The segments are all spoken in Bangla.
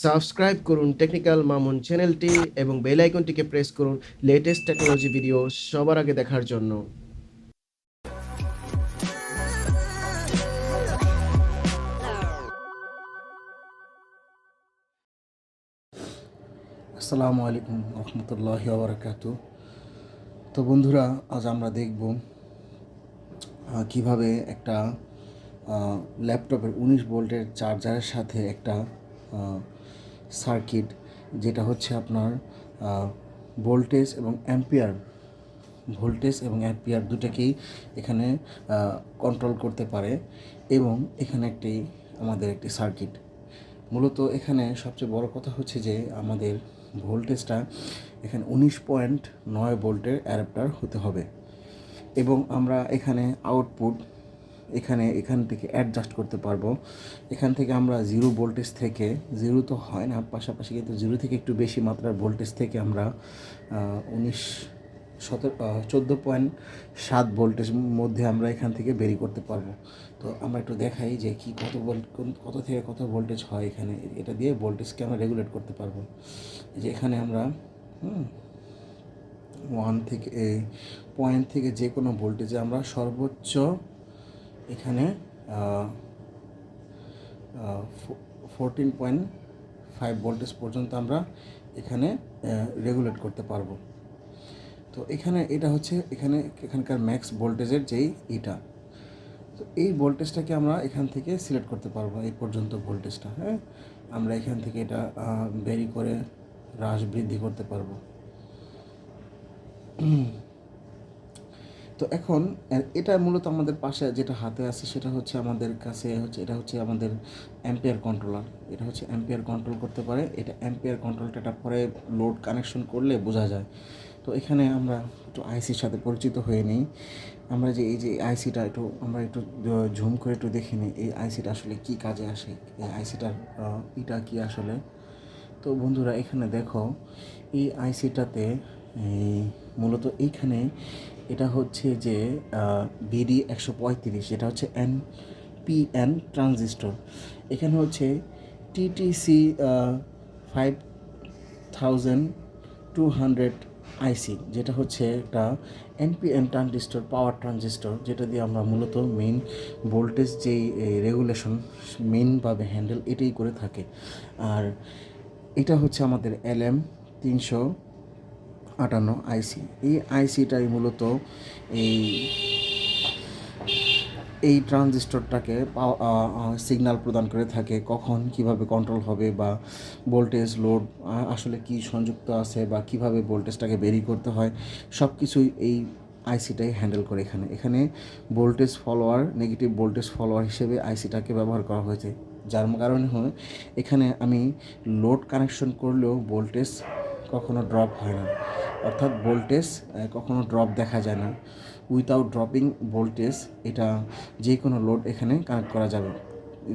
সাবস্ক্রাইব করুন টেকনিক্যাল মামুন চ্যানেলটি এবং বেল আইকনটিকে প্রেস করুন লেটেস্ট টেকনোলজি ভিডিও সবার আগে দেখার জন্য। আসসালামু আলাইকুম রহমতুল্লাহ বারাকাতু তো বন্ধুরা, আজ আমরা দেখব কীভাবে একটা ল্যাপটপের উনিশ ভোল্টের চার্জারের সাথে একটা সার্কিট, যেটা হচ্ছে আপনার ভোল্টেজ এবং অ্যাম্পিয়ার। ভোল্টেজ এবং অ্যাম্পিয়ার দুটাকেই এখানে কন্ট্রোল করতে পারে এবং এখানে একটি, আমাদের একটি সার্কিট। মূলত এখানে সবচেয়ে বড় কথা হচ্ছে যে, আমাদের ভোল্টেজটা এখানে উনিশ পয়েন্ট নয় ভোল্টের অ্যাডাপ্টার হতে হবে। এবং আমরা এখানে আউটপুট এখানে, এখান থেকে অ্যাডজাস্ট করতে পারব। এখান থেকে আমরা জিরো ভোল্টেজ থেকে জিরো তো হয় না, পাশাপাশি কিন্তু জিরো থেকে একটু বেশি মাত্রার ভোল্টেজ থেকে আমরা উনিশ সতেরো চোদ্দ পয়েন্ট সাত ভোল্টেজ মধ্যে আমরা এখান থেকে বেরি করতে পারব। তো আমরা একটু দেখাই যে কি কত ভোল্ট কত থেকে কত ভোল্টেজ হয় এখানে, এটা দিয়ে ভোল্টেজকে আমরা রেগুলেট করতে পারব। যে এখানে আমরা ওয়ান থেকে পয়েন্ট থেকে যে কোনো ভোল্টেজে আমরা সর্বোচ্চ এখানে ফোরটিন পয়েন্ট ফাইভ ভোল্টেজ পর্যন্ত আমরা এখানে রেগুলেট করতে পারব। তো এখানে এটা হচ্ছে, এখানে এখানকার ম্যাক্স ভোল্টেজের যেই ইটা। তো এই ভোল্টেজটাকে আমরা এখান থেকে সিলেক্ট করতে পারব, এই পর্যন্ত ভোল্টেজটা হ্যাঁ? আমরা এখান থেকে এটা বেরি করে হ্রাস বৃদ্ধি করতে পারব। তো এখন এটা মূলত আমাদের পাশে যেটা হাতে আছে সেটা হচ্ছে আমাদের কাছে হচ্ছে, এটা হচ্ছে আমাদের অ্যাম্পিয়ার কন্ট্রোলার এটা হচ্ছে অ্যাম্পিয়ার কন্ট্রোল করতে পারে। এটা অ্যাম্পিয়ার কন্ট্রোলটা এটা পরে লোড কানেকশন করলে বোঝা যায়। তো এখানে আমরা একটু আইসির সাথে পরিচিত হয়ে নিই। আমরা যে এই যে আইসিটা একটু, আমরা একটু ঝুম করে একটু দেখে নিই। এই আইসিটা আসলে কি কাজে আসে? এই আইসিটার এটা কি আসলে? তো বন্ধুরা, এখানে দেখো, এই আইসিটাতে এই মূলত এইখানে এটা হচ্ছে যে বিডি একশো পঁয়ত্রিশ এটা হচ্ছে এন পিএন ট্রানজিস্টর এখানে হচ্ছে TTC five thousand two hundred IC যেটা হচ্ছে একটা এনপিএন ট্রানজিস্টর পাওয়ার ট্রানজিস্টর যেটা দিয়ে আমরা মূলত মেইন ভোল্টেজ যেই রেগুলেশন মেইনভাবে হ্যান্ডেল এটাই করে থাকে। আর এটা হচ্ছে আমাদের এল এম তিনশো আটান্ন আইসি। এই আইসিটাই মূলত এই এই ট্রানজিস্টরটাকে সিগন্যাল প্রদান করে থাকে, কখন কীভাবে কন্ট্রোল হবে বা ভোল্টেজ লোড আসলে কি সংযুক্ত আছে বা কীভাবে ভোল্টেজটাকে বেরি করতে হয় সব কিছুই এই আইসিটাই হ্যান্ডেল করে এখানে। এখানে voltage follower, negative voltage follower হিসেবে আইসিটাকে ব্যবহার করা হয়েছে। যার কারণে হয়, এখানে আমি লোড কানেকশন করলেও ভোল্টেজ কখনো ড্রপ হয় না। অর্থাৎ ভোল্টেজ কখনো ড্রপ দেখা যায় না। উইথাউট ড্রপিং ভোল্টেজ এটা যে কোনো লোড এখানে কানেক্ট করা যাবে।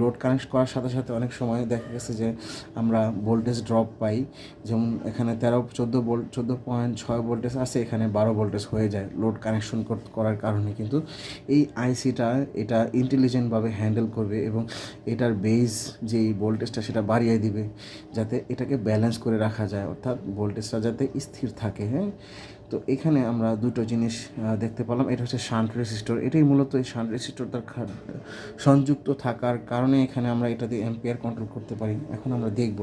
লোড কানেক্ট করার সাথে সাথে অনেক সময় দেখা গেছে যে আমরা ভোল্টেজ ড্রপ পাই। যেমন এখানে তেরো, চোদ্দ ভোল্ট চোদ্দ পয়েন্ট ছয় ভোল্টেজ আছে, এখানে বারো ভোল্টেজ হয়ে যায় লোড কানেকশন করার কারণে। কিন্তু এই আইসিটা এটা ইন্টেলিজেন্টভাবে হ্যান্ডেল করবে এবং এটার বেস যেই ভোল্টেজটা সেটা বাড়িয়ে দিবে, যাতে এটাকে ব্যালেন্স করে রাখা যায়। অর্থাৎ ভোল্টেজটা যাতে স্থির থাকে হ্যাঁ? তো এখানে আমরা দুটো জিনিস দেখতে পেলাম। এটা হচ্ছে শান্ট রেসিস্টর। এটাই মূলত এই শান্ট রেসিস্টরটার সংযুক্ত থাকার কারণে এখানে আমরা এটা দিয়ে এম্পিয়ার কন্ট্রোল করতে পারি। এখন আমরা দেখব।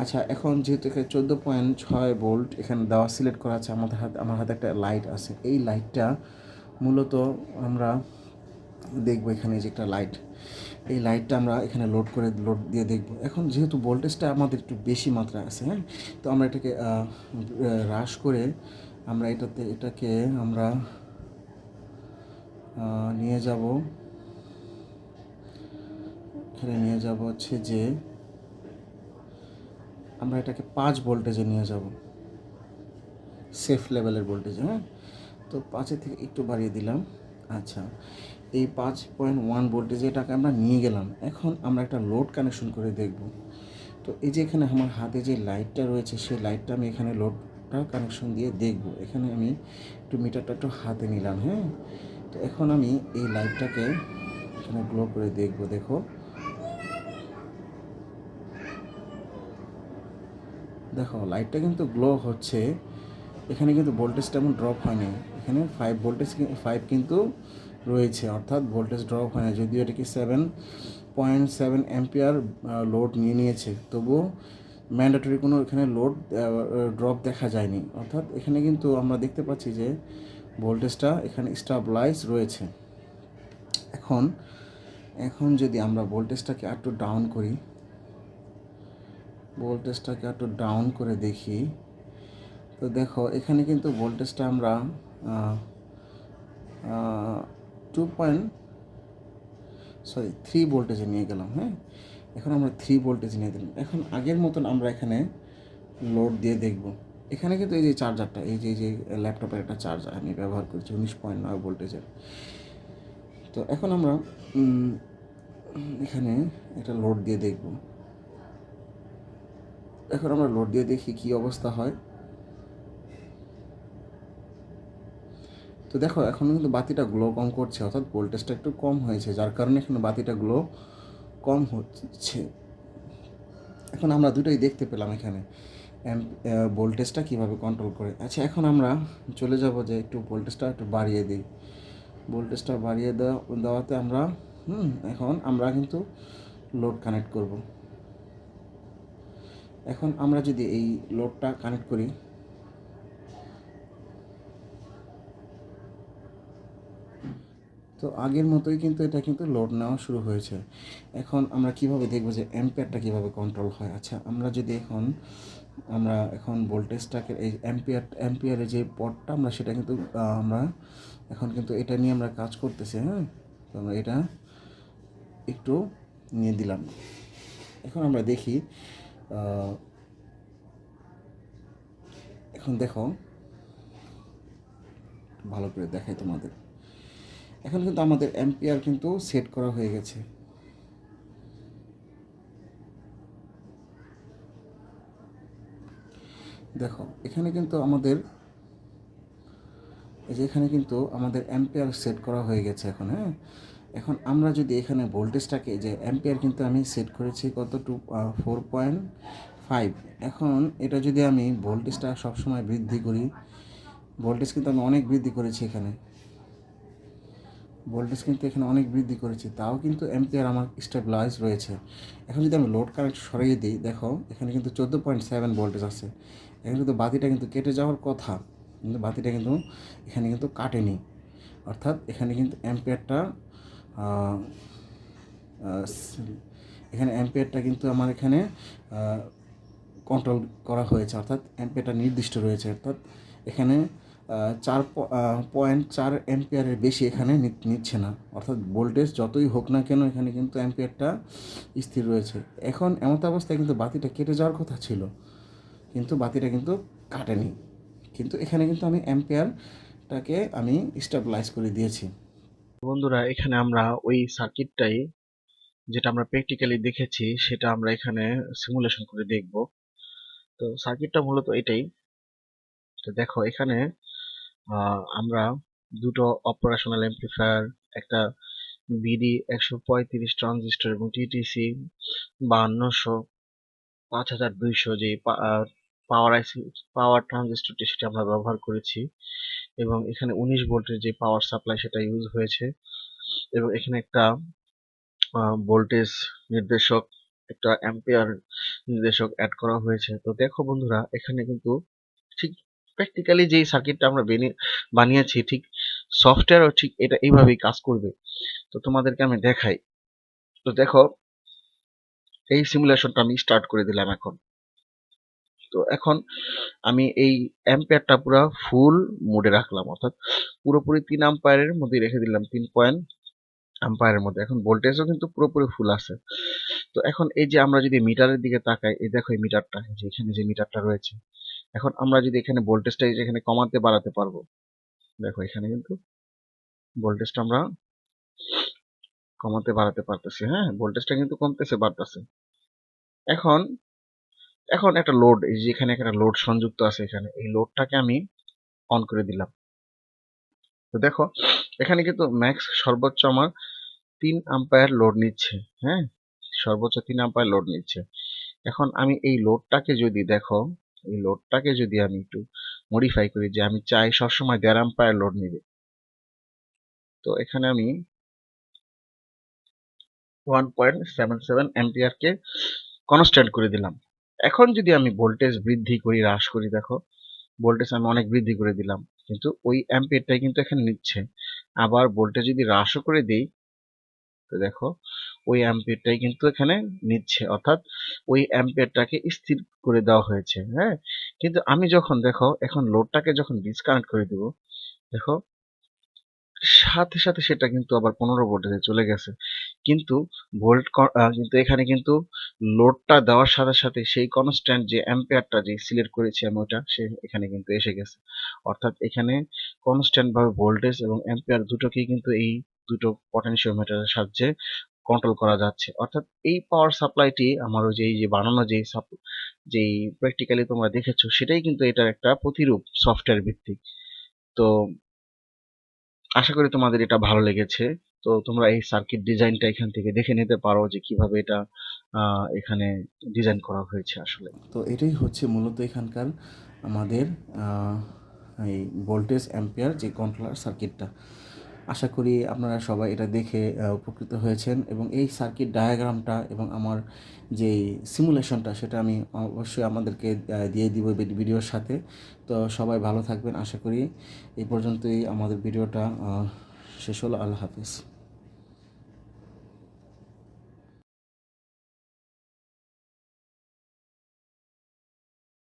আচ্ছা এখন যেহেতু এখানে চোদ্দ পয়েন্ট ছয় ভোল্ট এখানে দেওয়া সিলেক্ট করা আছে, আমাদের হাতে, আমার হাতে একটা লাইট আছে। এই লাইটটা মূলত আমরা দেখব এখানে যে একটা লাইট এই লাইটটা আমরা এখানে লোড করে লোড দিয়ে দেখব। এখন যেহেতু ভোল্টেজটা আমাদের একটু বেশি মাত্রায় আছে হ্যাঁ? তো আমরা এটাকে হ্রাস করে আমরা এটাতে, এটাকে আমরা নিয়ে যাব। এখানে নিয়ে যাব হচ্ছে যে, আমরা এটাকে পাঁচ ভোল্টেজে নিয়ে যাব। সেফ লেভেলের ভোল্টেজে হ্যাঁ? তো পাঁচের থেকে একটু বাড়িয়ে দিলাম। আচ্ছা এই পাঁচ পয়েন্ট ওয়ান ভোল্টেজে এটাকে আমরা নিয়ে গেলাম। এখন আমরা একটা লোড কানেকশন করে দেখব। তো এই যে এখানে আমার হাতে যে লাইটটা রয়েছে, সেই লাইটটা আমি এখানে লোডটা কানেকশন দিয়ে দেখব। এখানে আমি একটু মিটারটা একটু হাতে নিলাম হ্যাঁ? তো এখন আমি এই লাইটটাকে এখানে গ্লো করে দেখব, দেখো। দেখো লাইটটা কিন্তু গ্লো হচ্ছে। এখানে কিন্তু ভোল্টেজটা এমন ড্রপ হয়নি। এখানে ফাইভ ভোল্টেজ ফাইভ কিন্তু রয়েছে, অর্থাৎ ভোল্টেজ ড্রপ হয় না। যদিও এটাকে seven point seven ampere load নিয়ে নিয়েছে। তবুও ম্যান্ডেটরি কোনো এখানে লোড ড্রপ দেখা যায়নি। অর্থাৎ এখানে কিন্তু আমরা দেখতে পাচ্ছি যে ভোল্টেজটা এখানে স্টাবলাইজ রয়েছে। এখন এখন যদি আমরা ভোল্টেজটাকে একটু ডাউন করি ভোল্টেজটাকে একটু ডাউন করে দেখি, তো দেখো, এখানে কিন্তু ভোল্টেজটা আমরা টু পয়েন্ট সরি থ্রি ভোল্টেজে নিয়ে গেলাম হ্যাঁ? এখন আমরা থ্রি ভোল্টেজ নিয়ে দিলাম। এখন আগের মতন আমরা এখানে লোড দিয়ে দেখব। এখানে কিন্তু এই যে চার্জারটা এই যে যে ল্যাপটপের একটা চার্জার আমি ব্যবহার করছি, উনিশ পয়েন্ট নয় ভোল্টেজের তো এখন আমরা এখানে একটা লোড দিয়ে দেখব। এখন আমরা লোড দিয়ে দেখি কি অবস্থা হয়। তো দেখো, এখন কিন্তু বাতিটা গ্লো কম করছে, অর্থাৎ ভোল্টেজটা একটু কম হয়েছে, যার কারণে এখানে বাতিটা গ্লো কম হচ্ছে। এখন আমরা দুটোই দেখতে পেলাম এখানে। ভোল্টেজটা কীভাবে কন্ট্রোল করে। আচ্ছা এখন আমরা চলে যাব যে একটু ভোল্টেজটা একটু বাড়িয়ে দিই। ভোল্টেজটা বাড়িয়ে দেওয়া, দেওয়াতে আমরা, হুম, এখন আমরা কিন্তু লোড কানেক্ট করব। এখন আমরা যদি এই লোডটা কানেক্ট করি তো আগের মতোই কিন্তু এটা কিন্তু লোড নেওয়া শুরু হয়েছে। এখন আমরা কীভাবে দেখব যে অ্যাম্পিয়ারটা কীভাবে কন্ট্রোল হয়? আচ্ছা আমরা যদি এখন, আমরা এখন ভোল্টেজটাকে এই অ্যাম্পিয়ার অ্যাম্পিয়ারের যে পটটা আমরা সেটা কিন্তু আমরা এখন কিন্তু এটা নিয়ে আমরা কাজ করতেছি হ্যাঁ? তো আমরা এটা একটু নিয়ে দিলাম। এখন আমরা দেখি এখন দেখো, ভালো করে দেখাই তোমাদের। এখন কিন্তু আমাদের অ্যাম্পিয়ার কিন্তু সেট করা হয়ে গেছে। দেখো, এখানে কিন্তু আমাদের, এই যে এখানে কিন্তু আমাদের অ্যাম্পিয়ার সেট করা হয়ে গেছে এখন হ্যাঁ? এখন আমরা যদি এখানে ভোল্টেজটাকে যে অ্যাম্পিয়ার কিন্তু আমি সেট করেছি কত? টু ফোর পয়েন্ট ফাইভ এখন এটা যদি আমি ভোল্টেজটা সবসময় বৃদ্ধি করি ভোল্টেজ কিন্তু আমি অনেক বৃদ্ধি করেছি এখানে। ভোল্টেজ কিন্তু এখানে অনেক বৃদ্ধি করেছি, তাও কিন্তু অ্যাম্পিয়ার আমার স্টেবিলাইজ রয়েছে। এখন যদি আমি লোড কারেন্ট সরিয়ে দিই, দেখো এখানে কিন্তু চোদ্দ পয়েন্ট সেভেন ভোল্টেজ আছে। এখানে কিন্তু বাতিটা কিন্তু কেটে যাওয়ার কথা, কিন্তু বাতিটা কিন্তু এখানে কিন্তু কাটেনি। অর্থাৎ এখানে কিন্তু অ্যাম্পিয়ারটা এখানে অ্যাম্পিয়ারটা কিন্তু আমার এখানে কন্ট্রোল করা হয়েছে। অর্থাৎ অ্যাম্পিয়ারটা নির্দিষ্ট রয়েছে। অর্থাৎ এখানে চার পয়েন্ট চার অ্যাম্পিয়ারের বেশি এখানে নিচ্ছে না। অর্থাৎ ভোল্টেজ যতই হোক না কেন এখানে কিন্তু অ্যাম্পিয়ারটা স্থির রয়েছে। এখন এমত অবস্থায় কিন্তু বাতিটা কেটে যাওয়ার কথা ছিল, কিন্তু বাতিটা কিন্তু কাটেনি। কিন্তু এখানে কিন্তু আমি অ্যাম্পিয়ারটাকে আমি স্টেবিলাইজ করে দিয়েছি। বন্ধুরা, এখানে আমরা ওই সার্কিটটাই যেটা আমরা প্র্যাকটিক্যালি দেখেছি, সেটা আমরা এখানে সিমুলেশন করে দেখব। তো সার্কিটটা মূলত এটাই। দেখো, এখানে আমরা দুটো অপারেশনাল অ্যাম্প্লিফায়ার একটা বিডি একশো পঁয়ত্রিশ ট্রানজিস্টর এবং টিটিসি বাহান্নশো, পাঁচ হাজার দুইশো যে পাওয়ার আইসি পাওয়ার ট্রানজিস্টরটি সেটা আমরা ব্যবহার করেছি এবং এখানে উনিশ ভোল্টের যে পাওয়ার সাপ্লাই সেটা ইউজ হয়েছে এবং এখানে একটা ভোল্টেজ নির্দেশক, একটা অ্যাম্পিয়ার নির্দেশক অ্যাড করা হয়েছে। তো দেখো বন্ধুরা, এখানে কিন্তু ঠিক প্র্যাকটিক্যালি যেই সার্কিটটা আমরা বেনি- বানিয়েছি, ঠিক সফটওয়্যারও ঠিক এটা এইভাবেই কাজ করবে। তো তোমাদেরকে আমি দেখাই। তো দেখো, এই সিমুলেশনটা আমি স্টার্ট করে দিলাম এখন। তো এখন আমি এই অ্যাম্পিয়ারটা পুরো ফুল মোডে রাখলাম, অর্থাৎ পুরোপুরি তিন আম্পায়ারের মধ্যে রেখে দিলাম, তিন পয়েন্ট আম্পায়ারের মধ্যে। এখন ভোল্টেজও কিন্তু পুরোপুরি ফুল আছে। তো এখন এই যে আমরা যদি মিটারের দিকে তাকাই, এই দেখো এই মিটারটা যে এখানে যে মিটারটা রয়েছে এখন আমরা যদি এখানে ভোল্টেজটা এখানে কমাতে, বাড়াতে পারব। দেখো এখানে কিন্তু ভোল্টেজটা আমরা কমাতে, বাড়াতে পারতেছি। হ্যাঁ ভোল্টেজটা কিন্তু কমতেছে, বাড়তেছে। এখন এখন একটা লোড এই যে এখানে একটা লোড সংযুক্ত আছে এখানে, এই লোডটাকে আমি অন করে দিলাম। তো দেখো, এখানে কিন্তু ম্যাক্স সর্বোচ্চ আমার তিন আম্পায়ার লোড নিচ্ছে। হ্যাঁ সর্বোচ্চ তিন আম্পায়ার লোড নিচ্ছে। এখন আমি এই লোডটাকে যদি দেখো এই লোডটাকে যদি আমি একটু মডিফাই করি যে আমি চাই সবসময় দেড় অ্যাম্পায়ার লোড নিবে। তো এখানে আমি ওয়ান পয়েন্ট সেভেন সেভেন অ্যাম্পিয়ারকে কনস্ট্যান্ট করে দিলাম। এখন যদি আমি ভোল্টেজ বৃদ্ধি করি, হ্রাস করি, দেখো ভোল্টেজ আমি অনেক বৃদ্ধি করে দিলাম, কিন্তু ওই অ্যাম্পিয়ারটাই কিন্তু এখানে নিচ্ছে। আবার ভোল্টেজ যদি হ্রাসও করে দিই তো দেখো, ওই অ্যাম্পিয়ারটাই কিন্তু এখানে নিচ্ছে। অর্থাৎ ওই অ্যাম্পিয়ারটাকে স্থির করে দেওয়া হয়েছে হ্যাঁ? কিন্তু আমি যখন, দেখো, এখন লোডটাকে যখন ডিসকানেক্ট করে দেব, দেখো, সাথে সাথে সেটা কিন্তু আবার পনেরো ভোল্টেজে চলে গেছে। কিন্তু ভোল্ট কিন্তু এখানে কিন্তু লোডটা দেওয়ার সাথে সাথে সেই কনস্ট্যান্ট যে অ্যাম্পিয়ারটা যে সিলেক্ট করেছি আমি ওটা, সে এখানে কিন্তু এসে গেছে। অর্থাৎ এখানে কনস্ট্যান্ট ভাবে ভোল্টেজ এবং অ্যাম্পিয়ার দুটোকেই কিন্তু এই দুটো পটেনশিওমিটারের সাহায্যে কন্ট্রোল করা যাচ্ছে। অর্থাৎ এই পাওয়ার সাপ্লাইটি আমার ওই যে, এই যে বানানো যে যেই প্র্যাকটিক্যালি তোমরা দেখেছ, সেটাই কিন্তু এটার একটা প্রতিরূপ সফটওয়্যার ভিত্তিক। তো আশা করি তোমাদের এটা ভালো লেগেছে। তো তোমরা এই সার্কিট ডিজাইনটা এখান থেকে দেখে নিতে পারো যে কীভাবে এটা এখানে ডিজাইন করা হয়েছে আসলে। তো এটাই হচ্ছে মূলত এখানকার আমাদের এই ভোল্টেজ অ্যাম্পিয়ার যে কন্ট্রোলার সার্কিটটা আশা করি আপনারা সবাই এটা দেখে উপকৃত হয়েছেন এবং এই সার্কিট ডায়াগ্রামটা এবং আমার যে সিমুলেশনটা সেটা আমি অবশ্যই আমাদেরকে দিয়ে দিব ভিডিওর সাথে। তো সবাই ভালো থাকবেন, আশা করি। এই পর্যন্তই আমাদের ভিডিওটা শেষ হলো। আল্লাহ হাফিজ।